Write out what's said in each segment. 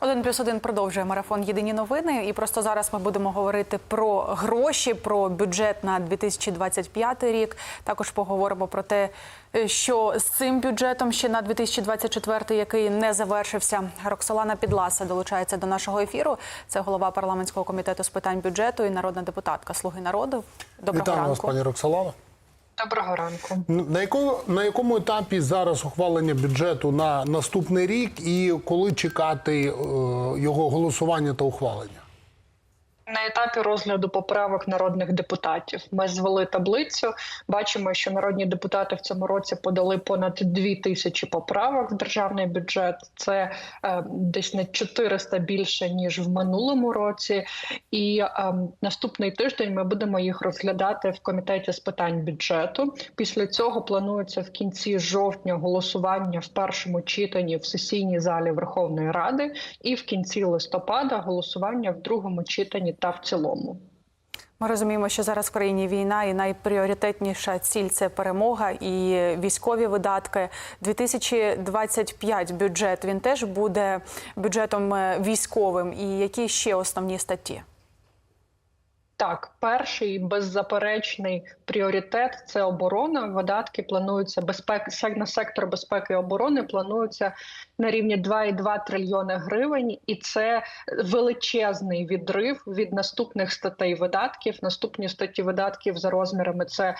Один плюс один продовжує марафон Єдині новини. І просто зараз ми будемо говорити про гроші, про бюджет на 2025 рік. Також поговоримо про те, е, що з цим бюджетом ще на 2024, який не завершився. Роксолана Підласа долучається до нашого ефіру. Це голова парламентського комітету з питань бюджету і народна депутатка Слуги народу. Доброго Вітаю ранку. вас, пані Роксолана. Доброго ранку. На якому на якому етапі зараз ухвалення бюджету на наступний рік, і коли чекати е, його голосування та ухвалення? На етапі розгляду поправок народних депутатів ми звели таблицю. Бачимо, що народні депутати в цьому році подали понад дві тисячі поправок в державний бюджет. Це е, десь на 400 більше ніж в минулому році. І е, наступний тиждень ми будемо їх розглядати в комітеті з питань бюджету. Після цього планується в кінці жовтня голосування в першому читанні в сесійній залі Верховної Ради, і в кінці листопада голосування в другому читанні та в цілому. Ми розуміємо, що зараз в країні війна, і найпріоритетніша ціль це перемога і військові видатки. 2025 бюджет він теж буде бюджетом е, військовим. І які ще основні статті? Так, перший беззаперечний пріоритет це оборона. Видатки плануються безпеки на сектор безпеки і оборони. Плануються на рівні 2,2 трильйони гривень, і це величезний відрив від наступних статей видатків. Наступні статті видатків за розмірами це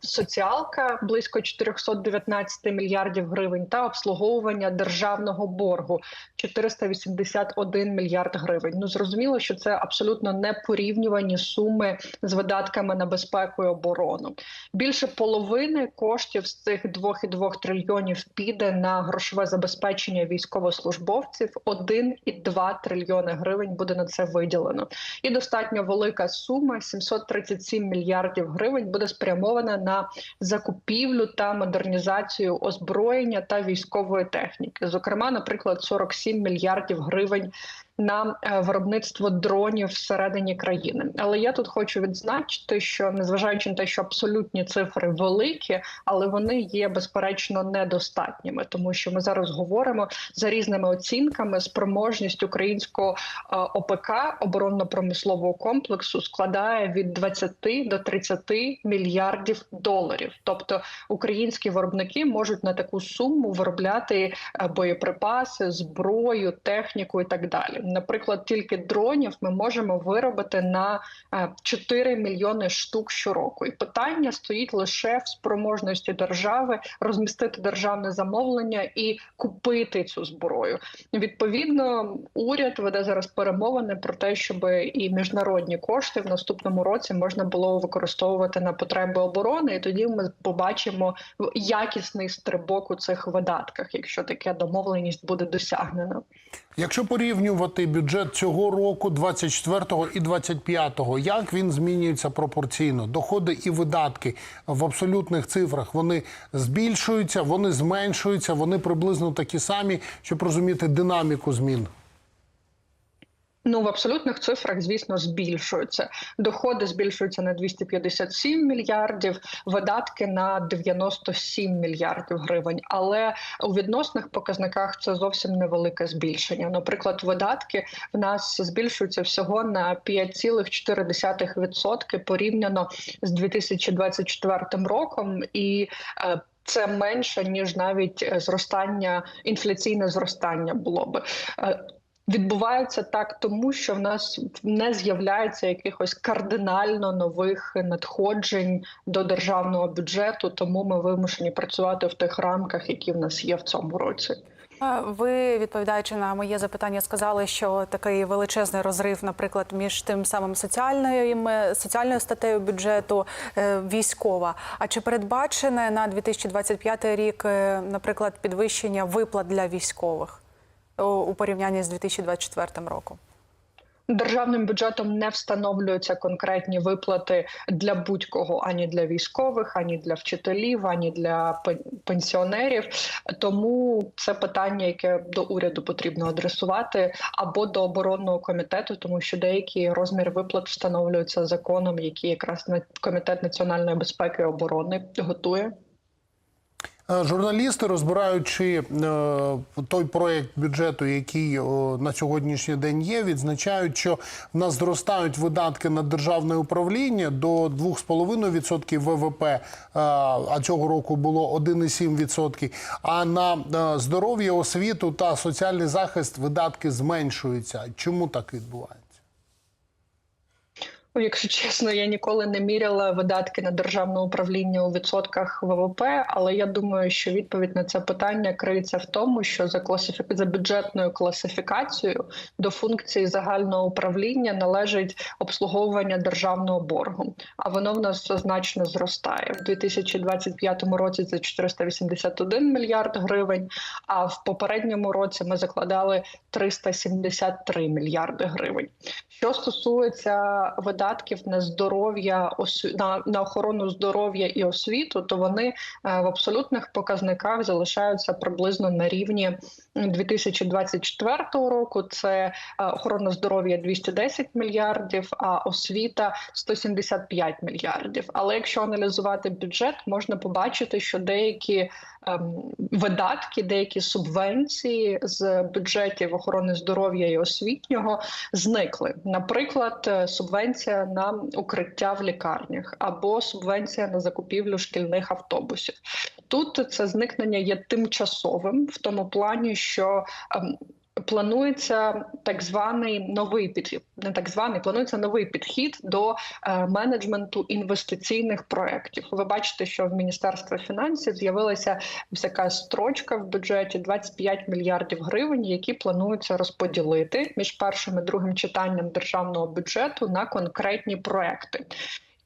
соціалка близько 419 мільярдів гривень та обслуговування державного боргу 481 мільярд гривень. Ну зрозуміло, що це абсолютно не порівнювані суми з видатками на безпеку і оборону. Більше половини коштів з цих 2,2 трильйонів піде на грошове забезпечення військовослужбовців. 1,2 трильйони гривень буде на це виділено. І достатньо велика сума 737 мільярдів гривень буде спрямована на закупівлю та модернізацію озброєння та військової техніки. Зокрема, наприклад, 47 мільярдів гривень на е, виробництво дронів всередині країни. Але я тут хочу відзначити, що незважаючи на те, що абсолютні цифри великі, але вони є безперечно недостатніми, тому що ми зараз говоримо за різними оцінками. Спроможність українського е, ОПК оборонно-промислового комплексу складає від 20 до 30 мільярдів доларів. Тобто українські виробники можуть на таку суму виробляти е, боєприпаси, зброю, техніку і так далі наприклад, тільки дронів ми можемо виробити на 4 мільйони штук щороку. І питання стоїть лише в спроможності держави розмістити державне замовлення і купити цю зброю. Відповідно, уряд веде зараз перемовини про те, щоб і міжнародні кошти в наступному році можна було використовувати на потреби оборони, і тоді ми побачимо якісний стрибок у цих видатках, якщо таке домовленість буде досягнена. Якщо порівнювати бюджет цього року, 24-го і 25-го, як він змінюється пропорційно? Доходи і видатки в абсолютних цифрах вони збільшуються, вони зменшуються, вони приблизно такі самі, щоб розуміти динаміку змін. Ну, в абсолютних цифрах, звісно, збільшуються. Доходи збільшуються на 257 мільярдів, видатки на 97 мільярдів гривень. Але у відносних показниках це зовсім невелике збільшення. Наприклад, видатки в нас збільшуються всього на 5,4% порівняно з 2024 роком і. е, це менше ніж навіть зростання інфляційне зростання було би. Відбувається так, тому що в нас не з'являється якихось кардинально нових надходжень до державного бюджету, тому ми вимушені працювати в тих рамках, які в нас є в цьому році. Ви відповідаючи на моє запитання, сказали, що такий величезний розрив, наприклад, між тим самим соціальною соціальною статтею бюджету е, військова. А чи передбачене на 2025 рік, е, наприклад, підвищення виплат для військових? У порівнянні з 2024 роком? Державним бюджетом не встановлюються конкретні виплати для будь-кого ані для військових, ані для вчителів, ані для пенсіонерів. Тому це питання, яке до уряду потрібно адресувати, або до оборонного комітету, тому що деякі розміри виплат встановлюються законом, який якраз комітет національної безпеки і оборони готує. Е, Журналісти, розбираючи е, той проект бюджету, який на сьогоднішній день є, відзначають, що в нас зростають видатки на державне управління до 2,5% ВВП, е, а цього року було 1,7%. А на здоров'я, освіту та соціальний захист видатки зменшуються. Чому так відбувається? Ну, Якщо чесно, я ніколи не міряла видатки на державне управління у відсотках ВВП, але я думаю, що відповідь на це питання криється в тому, що за класифік... за бюджетною класифікацією до функції загального управління належить обслуговування державного боргу, а воно в нас значно зростає в 2025 році. Це 481 мільярд гривень. А в попередньому році ми закладали 373 мільярди гривень. Що стосується видатків на здоров'я, на, на охорону здоров'я і освіту, то вони е, в абсолютних показниках залишаються приблизно на рівні 2024 року. Це е, охорона здоров'я 210 мільярдів, а освіта 175 мільярдів. Але якщо аналізувати бюджет, можна побачити, що деякі ем, видатки, деякі субвенції з бюджетів охорони здоров'я і освітнього зникли. Наприклад, е, на укриття в лікарнях або субвенція на закупівлю шкільних автобусів. Тут це зникнення є тимчасовим в тому плані, що ем, Планується так званий новий підхід, не так званий, планується новий підхід до е, менеджменту інвестиційних проєктів. Ви бачите, що в Міністерстві фінансів з'явилася така строчка в бюджеті 25 мільярдів гривень, які плануються розподілити між першим і другим читанням державного бюджету на конкретні проекти.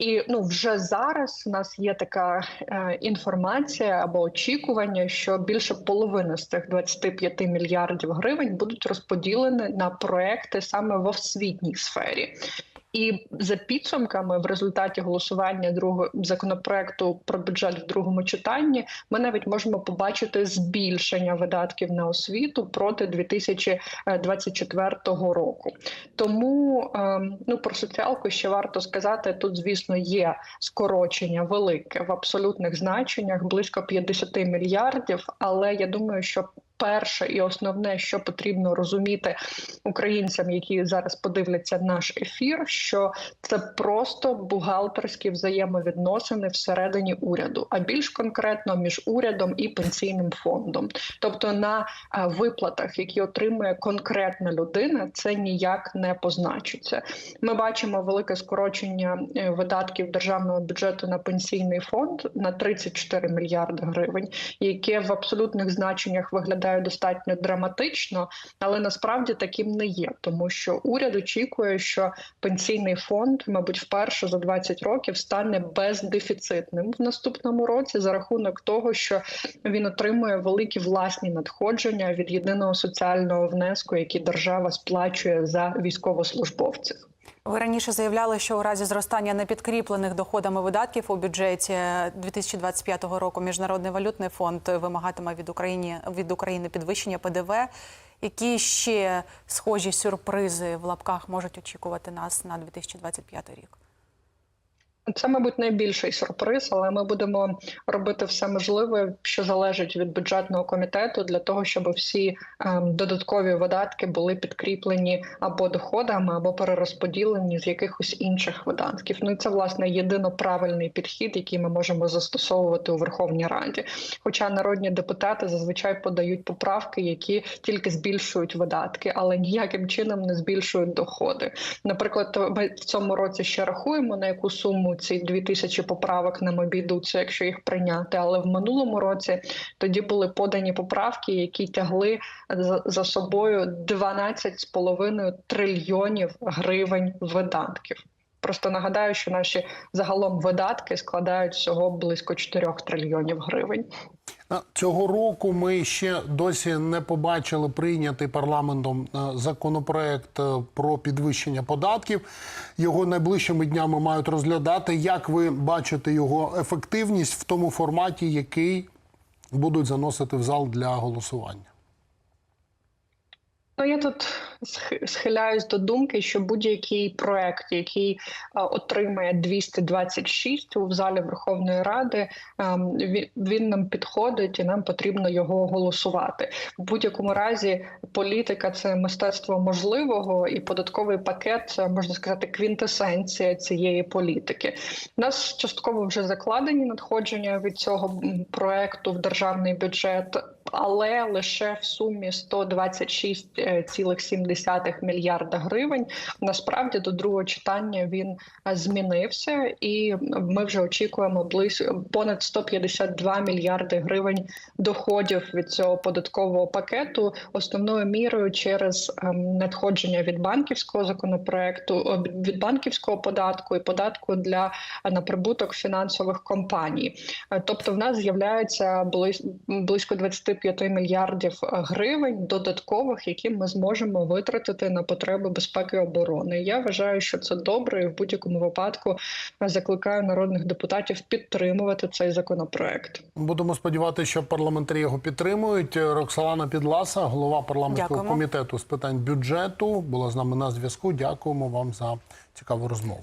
І ну вже зараз у нас є така е, інформація або очікування, що більше половини з цих 25 мільярдів гривень будуть розподілені на проекти саме в освітній сфері. І за підсумками, в результаті голосування другого законопроекту про бюджет в другому читанні, ми навіть можемо побачити збільшення видатків на освіту проти 2024 року. Тому ем, ну про соціалку ще варто сказати. Тут, звісно, є скорочення велике в абсолютних значеннях близько 50 мільярдів. Але я думаю, що перше і основне, що потрібно розуміти українцям, які зараз подивляться наш ефір, що це просто бухгалтерські взаємовідносини всередині уряду, а більш конкретно між урядом і пенсійним фондом. Тобто на виплатах, які отримує конкретна людина, це ніяк не позначиться. Ми бачимо велике скорочення е, видатків державного бюджету на пенсійний фонд на 34 мільярди гривень, яке в абсолютних значеннях виглядає достатньо драматично, але насправді таким не є, тому що уряд очікує, що пенсійний фонд, мабуть, вперше за 20 років стане бездефіцитним в наступному році за рахунок того, що він отримує великі власні надходження від єдиного соціального внеску, який держава сплачує за військовослужбовців. Ви раніше заявляли, що у разі зростання непідкріплених доходами видатків у бюджеті 2025 року Міжнародний валютний фонд вимагатиме від України від України підвищення ПДВ. Які ще схожі сюрпризи в лапках можуть очікувати нас на 2025 рік? Це, мабуть, найбільший сюрприз, але ми будемо робити все можливе, що залежить від бюджетного комітету, для того, щоб всі ем, додаткові видатки були підкріплені або доходами, або перерозподілені з якихось інших видатків. Ну і це власне єдино правильний підхід, який ми можемо застосовувати у Верховній Раді. Хоча народні депутати зазвичай подають поправки, які тільки збільшують видатки, але ніяким чином не збільшують доходи. Наприклад, ми в цьому році ще рахуємо на яку суму ці 2000 поправок нам обійдуться, якщо їх прийняти. Але в минулому році тоді були подані поправки, які тягли за собою 12,5 трильйонів гривень видатків. Просто нагадаю, що наші загалом видатки складають всього близько 4 трильйонів гривень. Цього року ми ще досі не побачили прийнятий парламентом е, законопроект е, про підвищення податків. Його найближчими днями мають розглядати. Як ви бачите його ефективність в тому форматі, який будуть заносити в зал для голосування? Ну я тут схиляюсь до думки, що будь-який проект, який е, отримає 226 у залі Верховної Ради, ем, він, нам підходить і нам потрібно його голосувати. В будь-якому разі політика це мистецтво можливого, і податковий пакет це можна сказати квінтесенція цієї політики. У нас частково вже закладені надходження від цього проекту в державний бюджет. Але лише в сумі 126,7 мільярда гривень. Насправді до другого читання він е, змінився, і ми вже очікуємо близько понад 152 мільярди гривень доходів від цього податкового пакету, основною мірою через ем, надходження від банківського законопроекту, від банківського податку і податку для е, на прибуток фінансових компаній. Е, Тобто, в нас з'являється близь- близько 25 мільярдів гривень додаткових, які ми зможемо витратити на потреби безпеки і оборони. Я вважаю, що це добре, і в будь-якому випадку закликаю народних депутатів підтримувати цей законопроект. Будемо сподіватися, що парламентарі його підтримують. Роксолана Підласа, голова парламентського Дякуємо. комітету з питань бюджету, була з нами на зв'язку. Дякуємо вам за цікаву розмову.